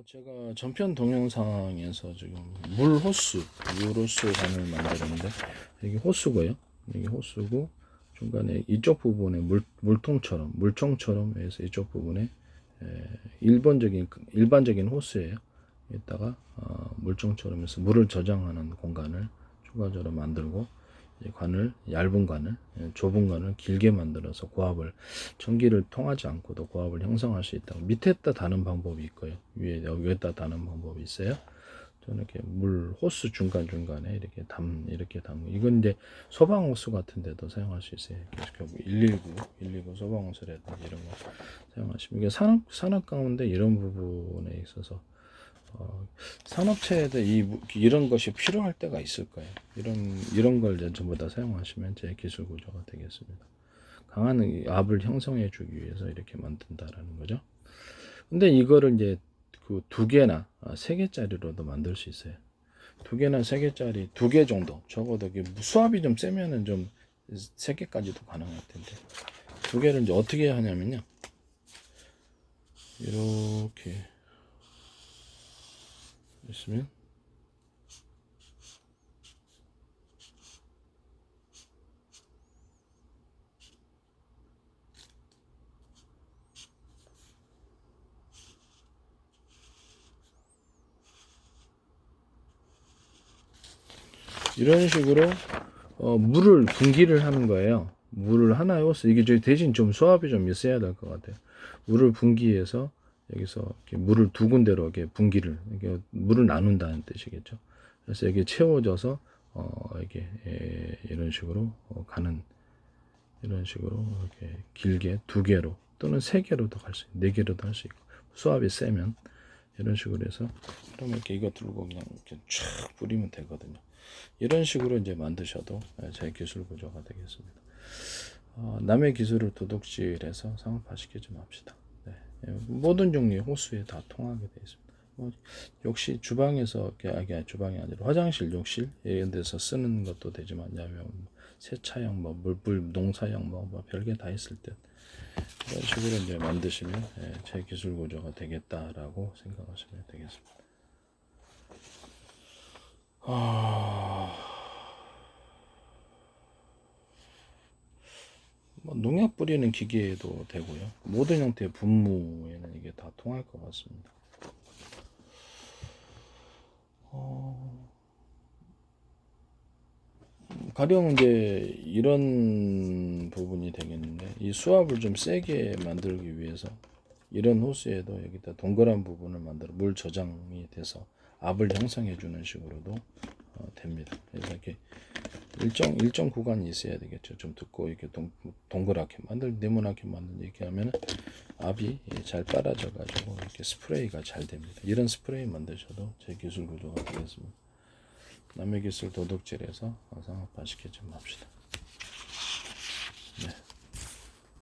어, 제가 전편 동영상에서 지금 물 호수, 물 호수 관을 만들었는데 여기 호수고요. 여기 호수고 중간에 이쪽 부분에 물 물통처럼 물총처럼 해서 이쪽 부분에 에, 일반적인 호수예요. 여기다가 어, 물총처럼 해서 물을 저장하는 공간을 추가적으로 만들고 이 관을 얇은 관을 예, 좁은 관을 길게 만들어서 고압을 전기를 통하지 않고도 고압을 형성할 수 있다고 밑에다 다는 방법이 있고요. 위에 여기에다 다는 방법이 있어요. 저는 이렇게 물 호스 중간 중간에 이렇게 담 이렇게 담고 이건 이제 소방 호스 같은 데도 사용할 수 있어요. 계속 119 119 소방 호스라든지 이런 거 사용하시면 이게 산업 산업 가운데 이런 부분에 있어서 어, 산업체에도 이 무- 이런 것이 필요할 때가 있을 거예요. 이런 이런 걸 전부 다 사용하시면 제 기술 구조가 되겠습니다. 강한 이 압을 형성해 주기 위해서 이렇게 만든다라는 거죠. 근데 이거를 이제 그 두 개나 아, 세 개짜리로도 만들 수 있어요. 두 개나 세 개짜리 두 개 정도 적어도 수압이 좀 세면은 좀 세 개까지도 가능할 텐데 두 개를 이제 어떻게 하냐면요. 이렇게 있으면 이런 식으로 어, 물을 분기를 하는 거예요. 물을 호스 이게 대신 좀 수압이 좀 있어야 될 것 같아요. 물을 분기해서 여기서 이렇게 물을 두 군데로 이렇게 분기를 이게 물을 나눈다는 뜻이겠죠. 그래서 이게 채워져서 어 이게 예, 이런 식으로 어, 가는 이런 식으로 이렇게 길게 두 개로 또는 세 개로도 갈 수 네 개로도 할 수 있고 수압이 세면 이런 식으로 해서 그러면 이렇게 이거 들고 그냥 이렇게 쫙 뿌리면 되거든요. 이런 식으로 이제 만드셔도 예, 제 기술 구조가 되겠습니다. 어, 남의 기술을 도둑질해서 상업화시키지 맙시다. 네. 예, 모든 종류의 호수에 다 통하게 되어 있습니다. 뭐, 역시 주방에서 이렇게 아니, 주방이 아니라 화장실, 욕실 이런 데서 쓰는 것도 되지만 야면 세차용, 뭐 물불 농사용, 뭐, 뭐 별게 다 있을 때 이런 식으로 이제 만드시면 예, 제 기술 구조가 되겠다라고 생각하시면 되겠습니다. 아... 농약 뿌리는 기계도 되고요. 모든 형태의 분무에는 이게 다 통할 것 같습니다. 어, 가령 이제 이런 부분이 되겠는데 이 수압을 좀 세게 만들기 위해서 이런 호스에도 여기다 동그란 부분을 만들어 물 저장이 돼서 압을 형성해 주는 식으로도 어, 됩니다. 그래서 이렇게 일정 일정 구간이 있어야 되겠죠. 좀 듣고 이렇게 동, 동그랗게 만들 네모나게 만들 이렇게 하면 압이 예, 잘 빨아져 가지고 이렇게 스프레이가 잘 됩니다. 이런 스프레이 만드셔도 제 기술 구조가 되겠습니다. 남의 기술 도둑질해서 상업화 시키지 맙시다. 네.